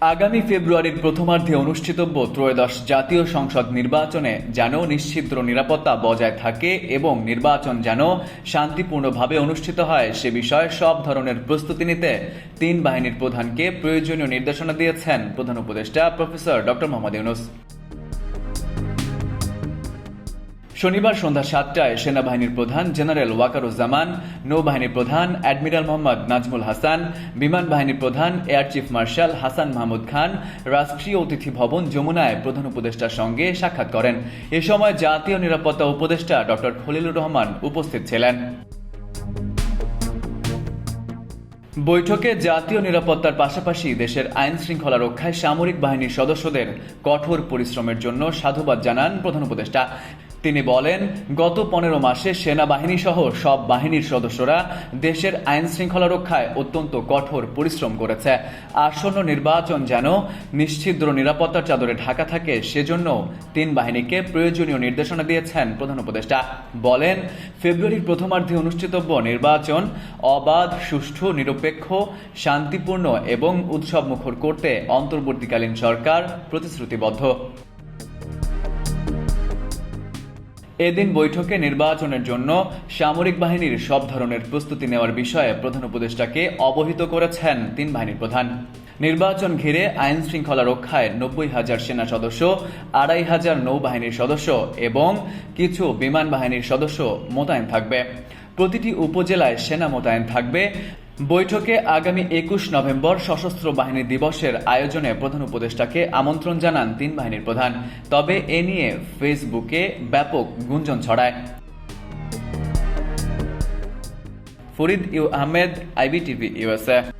আগামী ফেব্রুয়ারির প্রথমার্ধে অনুষ্ঠিতব্য ত্রয়োদশ জাতীয় সংসদ নির্বাচনে যেন নিশ্চিদ্র নিরাপত্তা বজায় থাকে এবং নির্বাচন যেন শান্তিপূর্ণভাবে অনুষ্ঠিত হয়, সে বিষয়ে সব ধরনের প্রস্তুতি নিতে তিন বাহিনীর প্রধানকে প্রয়োজনীয় নির্দেশনা দিয়েছেন প্রধান উপদেষ্টা প্রফেসর ডক্টর মোহাম্মদ ইউনুস। শনিবার সন্ধ্যা সাতটায় সেনাবাহিনীর প্রধান জেনারেল ওয়াকারুজ্জামান, নৌবাহিনীর প্রধান অ্যাডমিরাল মোহাম্মদ নাজমুল হাসান, বিমান বাহিনীর প্রধান air chief marshal Hasan Mahmud Khan, রাষ্ট্রীয় অতিথি ভবন যমুনায় প্রধান উপদেষ্টার সঙ্গে সাক্ষাৎ করেন। এ সময় জাতীয় নিরাপত্তা উপদেষ্টা ডক্টর খলিলুর রহমান উপস্থিত ছিলেন। বৈঠকে জাতীয় নিরাপত্তার পাশাপাশি দেশের আইন শৃঙ্খলা রক্ষায় সামরিক বাহিনীর সদস্যদের কঠোর পরিশ্রমের জন্য সাধুবাদ জানান প্রধান উপদেষ্টা। তিনি বলেন, গত পনেরো মাসে সেনাবাহিনী সহ সব বাহিনীর সদস্যরা দেশের আইন শৃঙ্খলা রক্ষায় অত্যন্ত কঠোর পরিশ্রম করেছে। আসন্ন নির্বাচন যেন নিশ্ছিদ্র নিরাপত্তার চাদরে ঢাকা থাকে, সেজন্য তিন বাহিনীকে প্রয়োজনীয় নির্দেশনা দিয়েছেন প্রধান উপদেষ্টা। বলেন, ফেব্রুয়ারির প্রথমার্ধে অনুষ্ঠিতব্য নির্বাচন অবাধ, সুষ্ঠু, নিরপেক্ষ, শান্তিপূর্ণ এবং উৎসব মুখর করতে অন্তর্বর্তীকালীন সরকার প্রতিশ্রুতিবদ্ধ। এদিন বৈঠকে নির্বাচনের জন্য সামরিক বাহিনীর সব ধরনের প্রস্তুতি নেওয়ার বিষয়ে প্রধান উপদেষ্টাকে অবহিত করেছেন তিন বাহিনীর প্রধান। নির্বাচন ঘিরে আইন শৃঙ্খলা রক্ষায় নব্বই হাজার সেনা সদস্য, আড়াই হাজার নৌবাহিনীর সদস্য এবং কিছু বিমান বাহিনীর সদস্য মোতায়েন থাকবে। প্রতিটি উপজেলায় সেনা মোতায়েন থাকবে। বৈঠকে আগামী একুশ নভেম্বর সশস্ত্র বাহিনী দিবসের আয়োজনে প্রধান উপদেষ্টাকে আমন্ত্রণ জানান তিন বাহিনীর প্রধান। তবে এ নিয়ে ফেসবুকে ব্যাপক গুঞ্জন ছড়ায়। Farid U Ahmed, IBTV USA